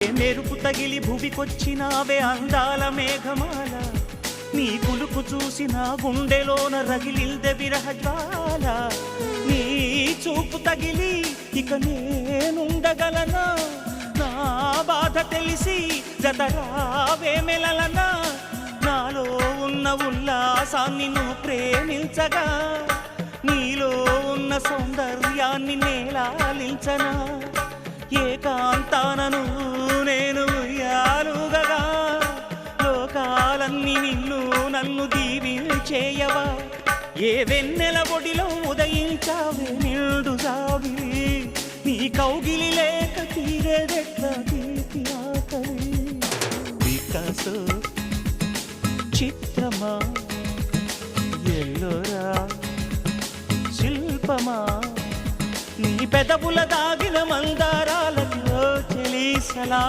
మెరుపు తగిలి భువికొచ్చినావే అందాల మేఘమాల. నీ కులుకు చూసిన గుండెలోన రగిలిల్దె విరహ జ్వాల నీ చూపు తగిలి ఇక నేనుండగలనా? నా బాధ తెలిసి జతరావే మెలలనా? నాలో ఉన్న ఉల్లాసాన్ని నువ్వు ప్రేమించగా? నీలో ఉన్న సౌందర్యాన్ని నేలాలించనా? ఏకాంతానను నిన్ను నన్ను దీవించేయవా ఏ వెన్నెల ఒడిలో ఉదయించావే నిండు సావి నీ కౌగిలి లేక తీరేదెట్లా తీపి ఆకలి. వికాసు చిత్రమా? ఎల్లోరా? శిల్పమా? నీ పెదవుల దాగిన మందారాలలో చెలీసలా?